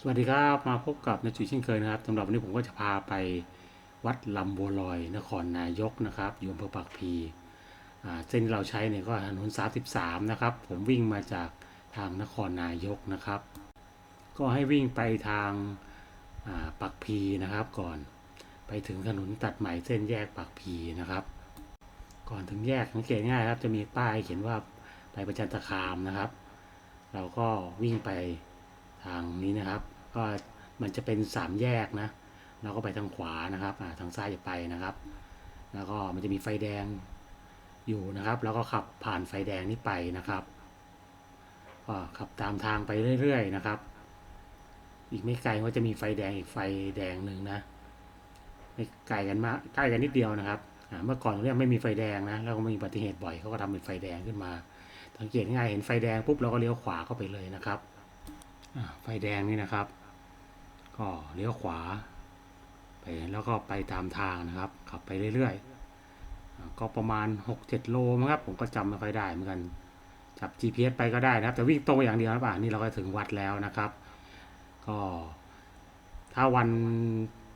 สวัสดีครับมาพบกับนายจุ๋ยเช่นเคยนะครับสำหรับวันนี้ผมก็จะพาไปวัดลำบัวลอยนครนายกนะครับอยู่อำเภอปากพีเส้นที่เราใช้เนี่ยก็ถนน33นะครับ ผมวิ่งมาจากทางนครนายกนะครับ ก็ให้วิ่งไปทางาปากพีนะครับก่อน ไปถึงถนนตัดใหม่เส้นแยกปากพีนะครับ ก่อนถึงแยกสังเกตง่ายครับ จะมีป้ายเขียนว่าไปประจันตคามนะครับ เราก็วิ่งไป ทางนี้นะครับ ก็มันจะเป็นสามแยกนะเราก็ไปทางขวานะครับทางซ้ายจะไปนะครับ แล้วก็มันจะมีไฟแดงอยู่นะครับ แล้วก็ขับผ่านไฟแดงนี้ไปนะครับก็ขับตามทางไปเรื่อยๆนะครับ อีกไม่ไกลก็จะมีไฟแดงอีกไฟแดงหนึ่งนะไม่ไกลกันมากใกล้กันนิดเดียวนะครับเมื่อก่อนเนี่ยไม่มีไฟแดงนะแล้วก็มีอุบัติเหตุบ่อยเขาก็ทำเป็นไฟแดงขึ้นมาสังเกตง่ายเห็นไฟแดงปุ๊บเราก็เลี้ยวขวาเข้าไปเลยนะครับ ไฟแดงนี่นะครับ ก็เลี้ยวขวา ไปแล้วก็ไปตามทางนะครับ ขับไปเรื่อยๆ ก็ประมาณ 6-7 โลมั้งครับ ผมก็จำไม่ค่อยได้เหมือนกัน จับ GPS ไปก็ได้นะครับ แต่วิ่งตรงไปอย่างเดียวนะป่ะนี่เราก็ถึงวัดแล้วนะครับ ก็ถ้าวัน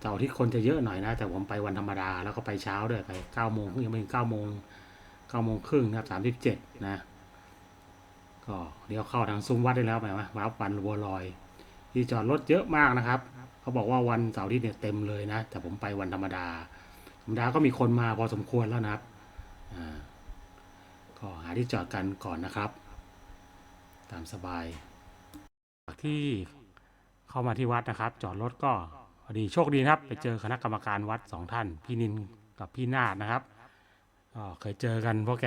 เสาร์อาที่คนจะเยอะหน่อยนะ แต่ผมไปวันธรรมดาแล้วก็ไปเช้าด้วยไป9โมงยังไม่ถึง9โมง9โมงครึ่งนะครับ37นะ ก็เลี้ยวเข้าทางซุ้มวัดได้แล้วไหมวะวัดวันบัวลอย ที่จอดรถเยอะมากนะครับ เขาบอกว่าวันเสาร์ที่เนี่ยเต็มเลยนะ แต่ผมไปวันธรรมดา ธรรมดาก็มีคนมาพอสมควรแล้วนะครับอ่าก็หาที่จอดกันก่อนนะครับ ตามสบายที่เข้ามาที่วัดนะครับ จอดรถก็พอดีโชคดีนะครับ ไปเจอคณะกรรมการวัดสองท่าน พี่นินกับพี่นาดนะครับก็เคยเจอกันเพราะแก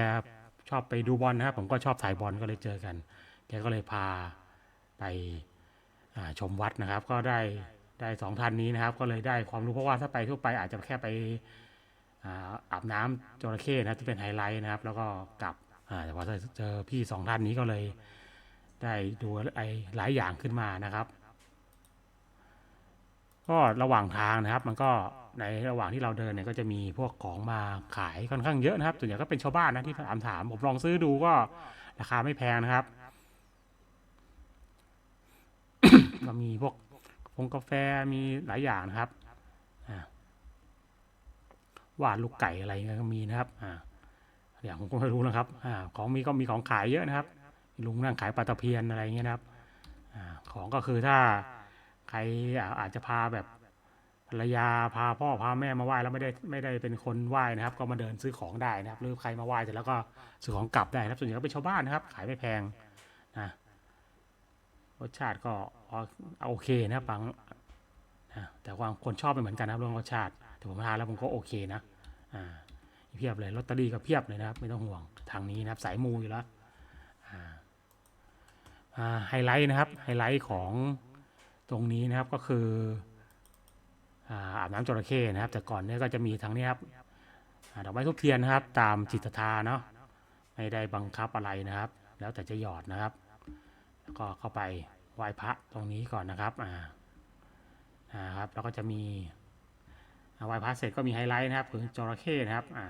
ชอบไปดูบอลนะครับ ผมก็ชอบถ่ายบอลก็เลยเจอกัน แกก็เลยพาไปาชมวัดนะครับ ก็ได้ได้สองท่านนี้นะครับ ก็เลยได้ความรู้เพราะว่าถ้าไปทั่วไปอาจจะแค่ไปอาอาบน้ำจระเข้นะที่เป็นไฮไลท์นะครับ แล้วก็กลับอ่าแต่พอเจอพี่สองท่านนี้ก็เลยได้ดูไอ้หลายอย่างขึ้นมานะครับ ก็ระหว่างทางนะครับ มันก็ ในระหว่างที่เราเดินเนี่ยก็จะมีพวกของมาขายค่อนข้างเยอะนะครับส่วนใหญ่ก็เป็นชาวบ้านนะที่ถามถามผมลองซื้อดูก็ราคาไม่แพงนะครับก็มีพวกพงกาแฟมีหลายอย่างนะครับหวานลูกไก่อะไรเงี้ยก็มีนะครับอ่าอย่างผมก็ไม่รู้นะครับอ่าของมีก็มีของขายเยอะนะครับลุงนั่งขายปลาตะเพียนอะไรเงี้ยนะครับอของก็คือถ้าใครอาจจะพาแบบ ภรรยาพาพ่อพาแม่มาไหว้แล้วไม่ได้ไม่ได้เป็นคนไหว้นะครับ ก็มาเดินซื้อของได้นะครับ หรือใครมาไหว้เสร็จแล้วก็ซื้อของกลับได้นะครับ ส่วนใหญ่ก็เป็นชาวบ้านนะครับ ขายไม่แพงนะรสชาติก็โอเคนะครังนะแต่คว่าคนชอบไม่เหมือนกันนะครับเรื่องรสชาติแต่ผมทานแล้วผมก็โอเคนะอ่าเพียบเลยลอตเตอรี่ก็เพียบเลยนะครับ ไม่ต้องห่วงทางนี้นะครับ สายมูอยู่แล้วอ่าไฮไลท์นะครับไฮไลท์ของตรงนี้นะครับก็คือ อาบน้ำจระเข้นะครับ แต่ก่อนเนี่ยก็จะมีทางนี้ครับดอกไม้ทุบเทียนนะครับ ตามจิตทาเนาะไม่ได้บังคับอะไรนะครับ แล้วแต่จะหยอดนะครับ แล้วก็เข้าไปไหว้พระตรงนี้ก่อนนะครับอ่านะครับแล้วก็จะมีไหว้พระเสร็จก็มีไฮไลท์นะครับคือจระเข้นะครับอ่า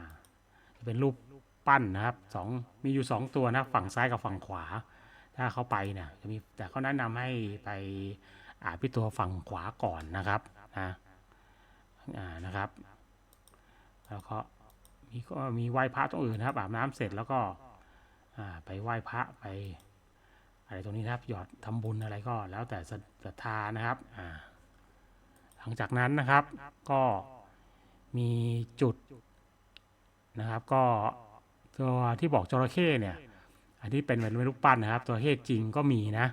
จะเป็นรูปปั้นนะครับสองมีอยู่สองตัวนะฝั่งซ้ายกับฝั่งขวา ถ้าเข้าไปเนี่ยจะมีแต่เขาแนะนำให้ไปอาบที่ตัวฝั่งขวาก่อนนะครับนะ นะครับ แล้วก็มีก็มีไหว้พระตรงอื่นนะครับอาบน้ำเสร็จแล้วก็ไปไหว้พระไปอะไรตรงนี้นะครับหยอดทำบุญอะไรก็แล้วแต่ศรัทธานะครับหลังจากนั้นนะครับก็มีจุดนะครับ ก็ตัวที่บอกจระเข้เนี่ย อันที่เป็นเหมือนรูปปั้นนะครับ ตัวเฮศจริงก็มีนะ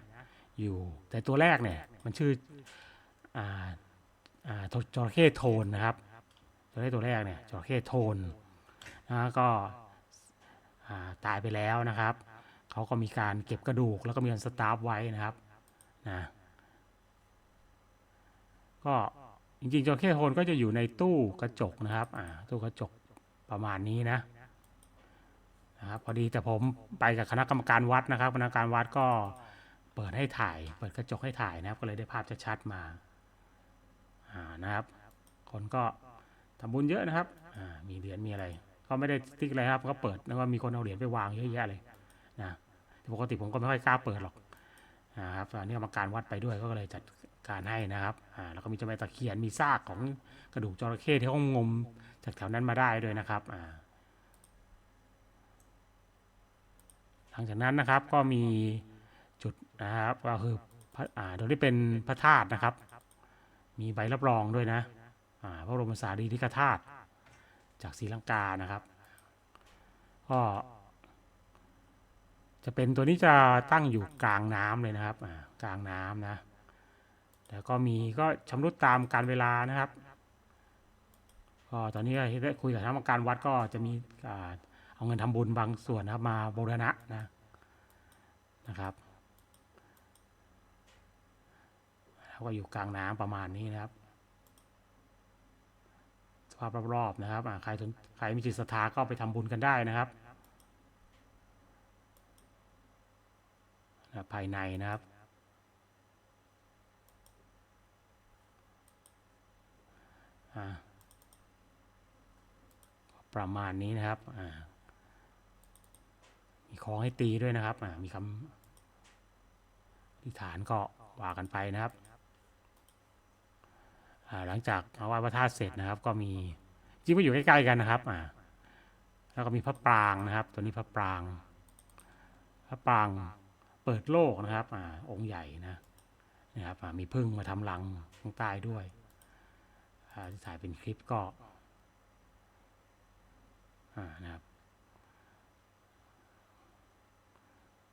อยู่แต่ตัวแรกเนี่ยมันชื่ออ อ่าจระเข้โทนนะครับตัวแรกตัวแรกเนี่ยจระเข้โทนนะก็ตายไปแล้วนะครับเขาก็มีการเก็บกระดูกแล้วก็มีการสตาร์ฟไว้นะครับนะก็จริงๆจระเข้โทนก็จะอยู่ในตู้กระจกนะครับตู้กระจกประมาณนี้นะนะครับพอดีแต่ผมไปกับคณะกรรมการวัดนะครับคณะกรรมการวัดก็เปิดให้ถ่าย เปิดกระจกให้ถ่ายนะครับก็เลยได้ภาพชัดๆมา นะครับ คนก็ทำบุญเยอะนะครับมีเหรียญมีอะไร ก็ไม่ได้ติ๊กอะไรครับก็เปิดแล้วก็มีคนเอาเหรียญไปวางเยอะแยะเลยนะปกติผมก็ไม่ค่อยกล้าเปิดหรอกนะครับตอนนี้กรรมการวัดไปด้วยก็เลยจัดการให้นะครับแล้วก็มีเจ้าแม่ตะเคียนมีซากของกระดูกจระเข้ที่เขางมจากแถวนั้นมาได้ด้วยนะครับหลังจากนั้นนะครับก็มีจุดนะครับก็คือพระอ่าตรงนี้เป็นพระธาตุนะครับ มีใบรับรองด้วยนะพระบรมสารีริกธาตุจากศรีลังกานะครับก็จะเป็นตัวนี้จะตั้งอยู่กลางน้ำเลยนะครับกลางน้ำนะแล้วก็มีก็ชำรุดตามการเวลานะครับก็ตอนนี้ได้คุยกับทางการวัดก็จะมีเอาเงินทำบุญบางส่วนนะครับมาบูรณะนะนะครับแล้ว ก็อยู่กลางน้ำประมาณนี้นะครับ สภาพรอบๆนะครับใครสนใครมีจิตศรัทธาก็ไปทำบุญกันได้นะครับ ภายในนะครับประมาณนี้นะครับ มีของให้ตีด้วยนะครับ มีคำอธิษฐานก็ว่ากันไปนะครับ หลังจากไหว้พระธาตุเสร็จนะครับ ก็มีจริงก็อยู่ใกล้ๆกันนะครับอ่าแล้วก็มีพระปรางนะครับ ตัวนี้พระปราง พระปรางเปิดโลกนะครับอ่าองค์ใหญ่นะนะครับมีพึ่งมาทำรังข้างใต้ด้วยอ่าถ่ายเป็นคลิปก็อ่านะครับ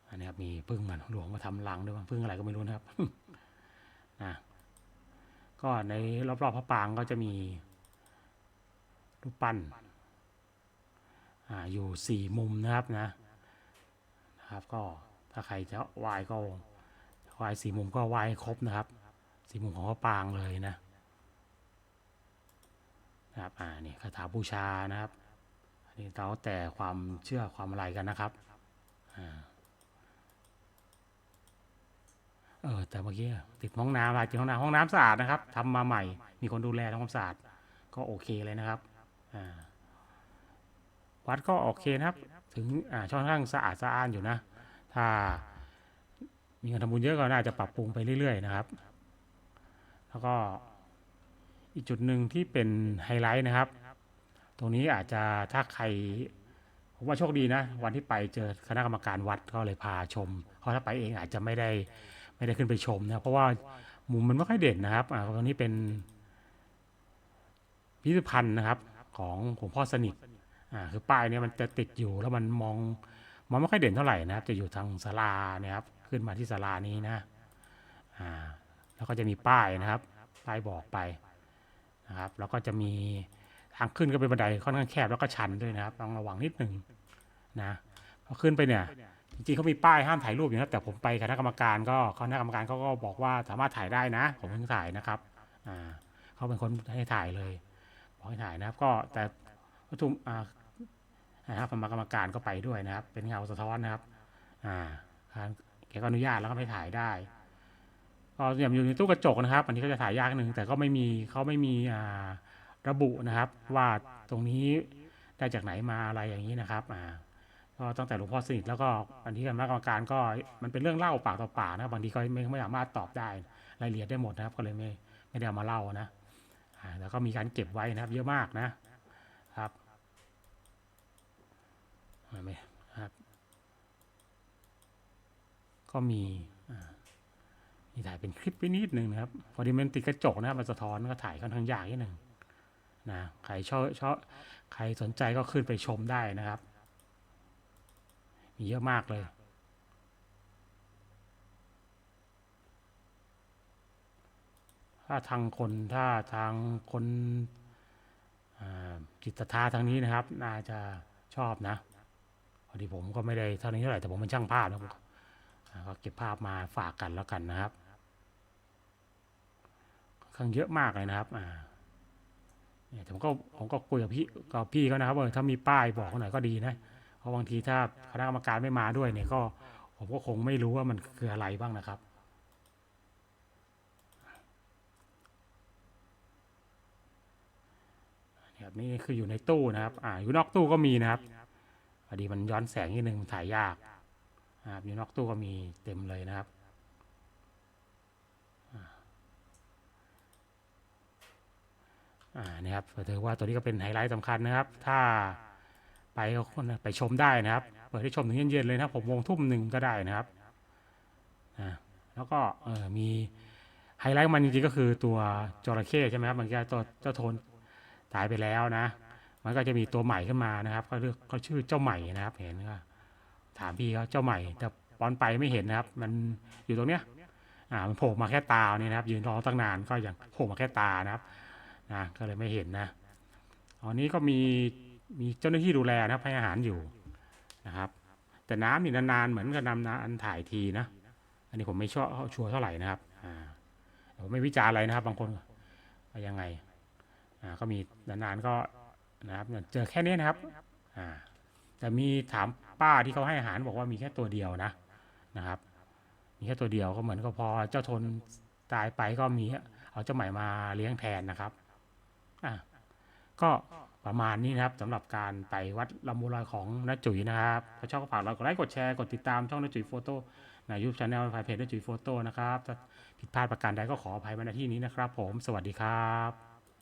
อันนี้ครับมีพึ่งมันหลวงมาทำรังด้วยพึ่งอะไรก็ไม่รู้นะครับนะ ก็ในรอบๆพระปรางก็จะมีรูปปั้นออยู่สี่มุมนะครับนะนะครับ ก็ถ้าใครจะไหว้ก็ไหว้สี่มุมก็ว้ให้ครบนะครับสี่มุมของพระปรางเลยนะนะครับอ่านี่คาถาบูชานะครับอันนี้แล้วแต่ความเชื่อความอะไรกันนะครับอ่า เออแต่เมื่อกี้ติดห้องน้ำอะไรติดห้องน้ำห้องน้ำสะอาดนะครับทำมาใหม่ มีคนดูแลทำความสะอาดก็โอเคเลยนะครับวัดก็โอเคนะครับ ถึงอ่าช่องข้างสะอาดสะอ้านอยู่นะ ถ้ามีเงินทำบุญเยอะก็น่าจะปรับปรุงไปเรื่อย ๆ นะครับ แล้วก็อีกจุดหนึ่งที่เป็นไฮไลท์นะครับ ตรงนี้อาจจะถ้าใครผมว่าโชคดีนะ วันที่ไปเจอคณะกรรมการวัดก็เลยพาชมเพราะถ้าไปเองอาจจะไม่ได้ ไม่ได้ขึ้นไปชมนะเพราะว่ามุมมันไม่ค่อยเด่นนะครับอ่าตรงนี้เป็นพิพิธภัณฑ์นะครับ ของหลวงพ่อสนิทอ่าคือป้ายเนี่ยมันจะติดอยู่แล้วมันมองมันไม่ค่อยเด่นเท่าไหร่นะครับ จะอยู่ทางศาลาเนี่ยครับ ขึ้นมาที่ศาลานี้นะอ่าแล้วก็จะมีป้ายนะครับป้ายบอกไปนะครับ แล้วก็จะมีทางขึ้นก็เป็นบันไดค่อนข้างแคบแล้วก็ชันด้วยนะครับต้องระวังนิดหนึ่งนะพอขึ้นไปเนี่ย จริงๆเขามีป้ายห้ามถ่ายรูปอยู่นะแต่ผมไปคณะกรรมการก็คณะกรรมการเขาก็บอกว่าสามารถถ่ายได้นะ ผมเพิ่งถ่ายนะครับอ่าเขาเป็นคนให้ถ่ายเลยบอกให้ถ่ายนะครับ ก็แต่วัตถุอ่านะครับกรรมกรรมการก็ไปด้วยนะครับ เป็นเงาสะท้อนนะครับอ่าแกก็อนุญาตแล้วก็ไม่ถ่ายได้ก็อย่างอยู่ในตู้กระจกนะครับ อันนี้ก็จะถ่ายยากนิดนึงแต่ก็ไม่มีเขาไม่มีอ่าระบุนะครับ ว่าตรงนี้ได้จากไหนมาอะไรอย่างนี้นะครับอ่า ก็ตั้งแต่หลวงพ่อสนิทแล้วก็อันที่คณะกรรมการก็มันเป็นเรื่องเล่าปากต่อปากนะครับบางทีก็ไม่ไม่สามารถตอบได้รายละเอียดได้หมดนะครับ ก็เลยไม่ไม่ได้เอามาเล่านะแล้วก็มีการเก็บไว้นะครับ เยอะมากนะครับไหมครับ ก็มีมีถ่ายเป็นคลิปไว้นิดหนึ่งนะครับพอดีมันติดกระจกนะครับมันสะท้อนก็ถ่ายค่อนข้างยากนิดหนึ่งนะใครชอบชอบใครสนใจก็ขึ้นไปชมได้นะครับ มีเยอะมากเลย ถ้าทางคนถ้าทางคนอ่าจิตศรัทธาทางนี้นะครับ น่าจะชอบนะพอดีผมก็ไม่ได้เท่านี้เท่าไหร่แต่ผมเป็นช่างภาพนะผมอ่าก็เก็บภาพมาฝากกันแล้วกันนะครับค่อนข้างเยอะมากเลยนะครับอ่าเนี่ยผมก็ผมก็คุยกับพี่กับพี่เขานะครับว่าถ้ามีป้ายบอกหน่อยก็ดีนะ เพราะบางทีถ้าคณะกรรมการไม่มาด้วยเนี่ยก็ผมก็คงไม่รู้ว่ามันคืออะไรบ้างนะครับครับนี่คืออยู่ในตู้นะครับ อ่า อยู่นอกตู้ก็มีนะครับพอดีมันย้อนแสงนิดนึงถ่ายยากครับอยู่นอกตู้ก็มีเต็มเลยนะครับอ่านี่ครับถือว่าตัวนี้ก็เป็นไฮไลท์สำคัญนะครับ ถ้า ไปก็คนไปชมได้นะครับ เปิดให้ชมถึงเย็นๆเลยนะผมวงทุ่มหนึ่งก็ได้นะครับอ่าแล้วก็เออมีไฮไลท์มันจริงๆก็คือตัวจระเข้ใช่ไหมครับมันก็ตัวเจ้าโทนตายไปแล้วนะ มันก็จะมีตัวใหม่ขึ้นมานะครับ ก็เรียกก็ชื่อเจ้าใหม่นะครับ เห็นก็ถามพี่เขาเจ้าใหม่ แต่ปอนไปไม่เห็นนะครับ มันอยู่ตรงเนี้ยอ่ามันโผล่มาแค่ตาเนี่ยนะครับ ยืนรอตั้งนานก็ยังโผล่มาแค่ตานะครับนะก็เลยไม่เห็นนะอันนี้ก็มี มีเจ้าหน้าที่ดูแลนะครับให้อาหารอยู่นะครับ แต่น้ำนี่นานๆเหมือนกับนำน้ำอันถ่ายทีนะ อันนี้ผมไม่ชอบชัวร์เท่าไหร่นะครับอ่าผมไม่วิจารณ์อะไรนะครับ บางคนยังไงอ่าก็มีนานๆก็นะครับเจอแค่นี้นะครับอ่าแต่มีถามป้าที่เขาให้อาหารบอกว่ามีแค่ตัวเดียวนะนะครับ มีแค่ตัวเดียวก็เหมือนก็พอเจ้าทนตายไปก็มีเอาเจ้าใหม่มาเลี้ยงแทนนะครับอะก็ ประมาณนี้นะครับสำหรับการไปวัดลำบูรอยของน้าจุ๋ยนะครับถ้าชอบก็ฝากเรากดไลค์กดแชร์กดติดตามช่องน้าจุ๋ยโฟโต้ในยูทูบชาแนลเพจน้าจุ๋ยโฟโต้นะครับถ้าผิดพลาดประการใดก็ขออภัยมาณที่นี้นะครับ ผมสวัสดีครับ